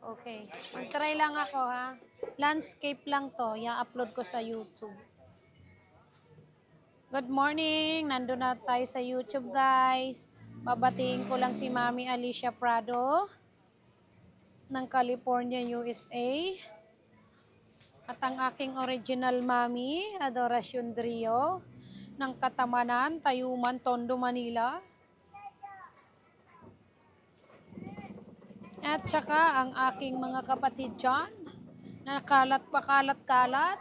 Okay. Mag-try lang ako ha. Landscape lang to. I-upload ko sa YouTube. Good morning! Nandun na tayo sa YouTube guys. Babatiin ko lang si Mami Alicia Prado ng California, USA. At ang aking original mami, Adoracion Drio, ng Katamanan, Tayuman, Tondo, Manila. At saka ang aking mga kapatid dyan, na kalat pakalat-kalat.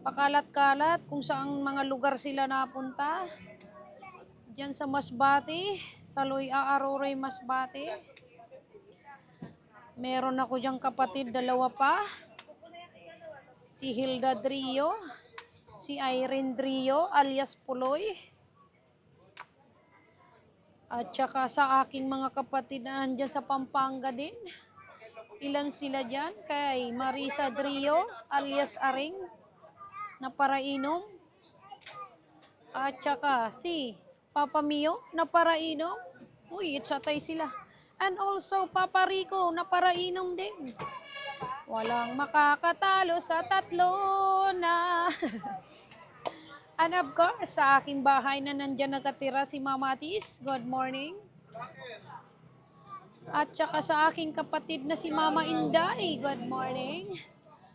Pakalat-kalat kung saang mga lugar sila napunta. Diyan sa Masbate, sa Loy Aaroray Masbate. Meron ako diyang kapatid, dalawa pa. Si Hilda Drio, si Irene Drio alias Puloy. At saka sa aking mga kapatid na nandyan sa Pampanga din. Ilan sila dyan? Kay Marisa Drio alias Aring na parainom. At saka si Papa Mio na parainom. Uy, itsatay sila. And also Papa Rico na parainom din. Walang makakatalo sa tatlo na. And of course, sa aking bahay na nandyan nakatira si Mama Tis. Good morning. At saka sa aking kapatid na si Mama Inday. Good morning.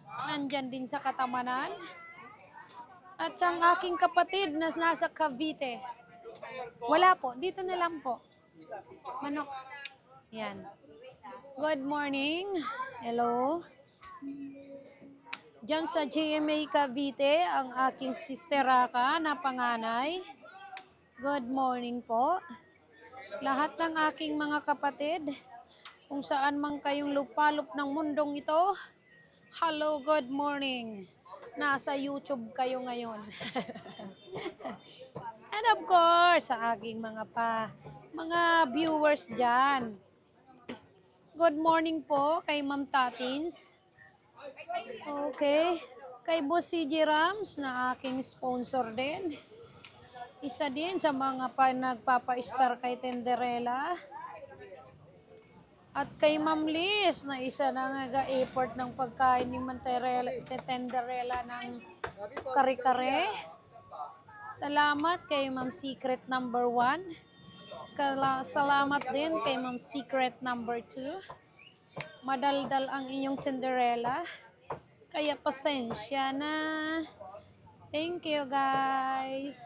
Nandyan din sa Katamanan. At sa aking kapatid na nasa Cavite. Wala po. Dito na lang po. Manok. Yan. Good morning. Hello. Diyan sa GMA Cavite, ang aking sister Raka na panganay. Good morning po. Lahat ng aking mga kapatid, kung saan man kayong lupalop ng mundong ito, hello, good morning. Nasa YouTube kayo ngayon. And of course, sa aking mga pa, mga viewers dyan. Good morning po kay Ma'am Tatins. Okay. Kay Boss CJ Rams na aking sponsor din. Isa din sa mga pa nagpapa-star kay Tenderella. At kay Ma'am Liz na isa na nag-effort ng pagkain ni Manterella, Tenderella ng kare-kare. Salamat kay Ma'am Secret number 1. Kala, salamat din kay Ma'am Secret number 2. Madaldal ang inyong Cinderella. Kaya pasensya na. Thank you guys.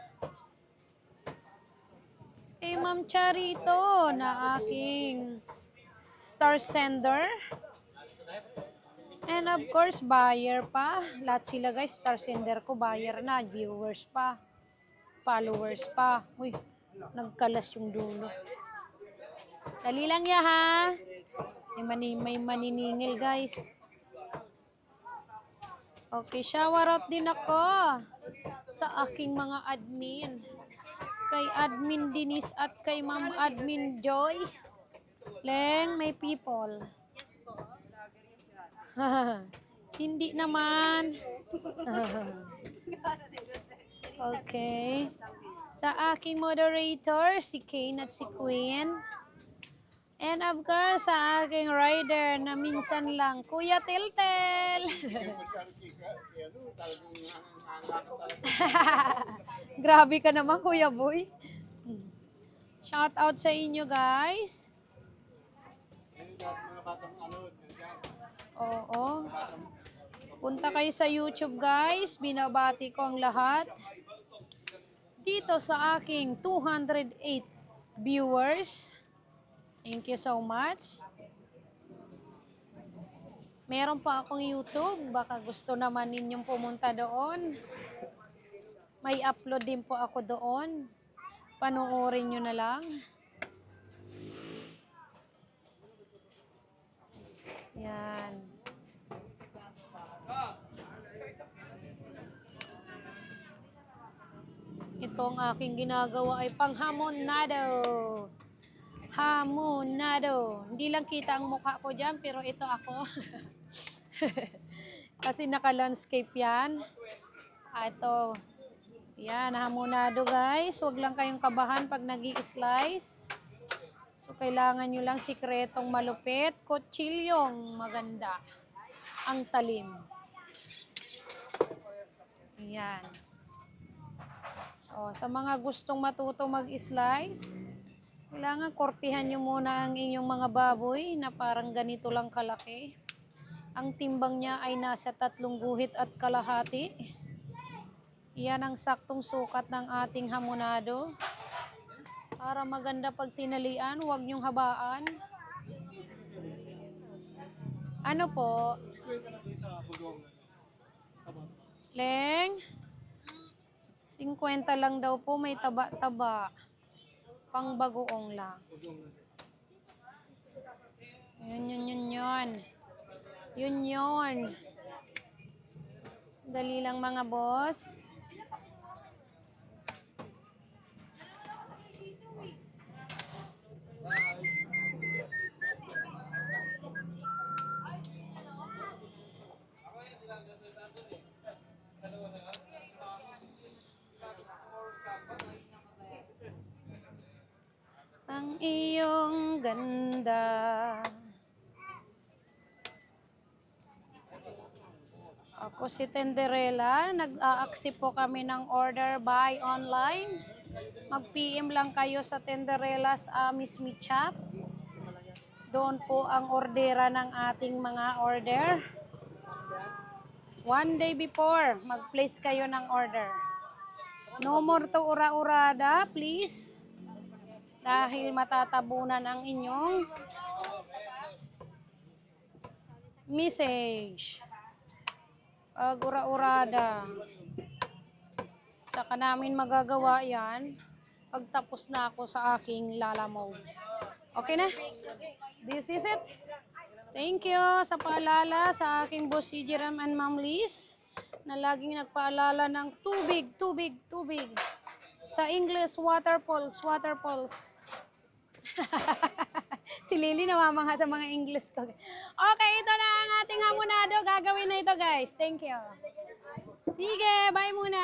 Kay Ma'am Charito na aking star sender. And of course, buyer pa. Lahat sila guys, star sender ko, buyer na, viewers pa, followers pa. Uy, nagkalas yung dulo. Dali lang ya ha. May, mani, may maniningil guys. Okay, shower out din ako sa aking mga admin. Kay Admin Denise at kay Ma'am Admin Joy. Leng, may people. Hindi naman. okay. Sa aking moderator, si Kane at si Queen. And of course, sa aking rider na minsan lang, Kuya Tiltel. Grabe ka naman, Kuya Boy. Shout out sa inyo, guys. Oo. Punta kayo sa YouTube, guys. Binabati ko ang lahat. Dito sa aking 208 viewers. Thank you so much. Meron pa akong YouTube. Baka gusto naman ninyong pumunta doon. May upload din po ako doon. Panuorin nyo na lang. Yan. Ito ang aking ginagawa ay panghamonado. Hamonado. Hindi lang kita ang mukha ko dyan, pero ito ako. Kasi naka-landscape yan. Ah, ito. Yan, hamonado guys. Huwag lang kayong kabahan pag nag slice So, kailangan nyo lang sikretong malupit, kutsilyong maganda. Ang talim. Ayan. So, sa mga gustong matuto mag-slice, kailangan kortihan nyo muna ang inyong mga baboy na parang ganito lang kalaki. Ang timbang niya ay nasa tatlong guhit at kalahati. Yan ang saktong sukat ng ating hamonado. Para maganda pag tinalian, huwag niyong habaan. Ano po? Leng? 50 lang daw po, may taba-taba. Pang bagoong lang. Yun, yun, yun, yun. Yun, yun. Dali lang mga boss. Ganda. Ako si Tenderella. Nag-a-accept po kami ng order by online. Mag-PM lang kayo sa Tenderella's uh, Miss Meat Shop. Doon po ang ordera ng ating mga order. One day before, mag-place kayo ng order. No more to ura-urada, please. Dahil matatabunan ang inyong message. Pag ura-urada. Saka namin magagawa yan pagtapos na ako sa aking Lala Moves. Okay na? This is it. Thank you sa paalala sa aking boss si Jerem and Ma'am Liz na laging nagpaalala ng tubig, tubig, tubig. Sa English, waterfalls, waterfalls. si Lily namamangha sa mga English ko. Okay, ito na ang ating hamonado. Gagawin na ito guys. Thank you. Sige, bye muna.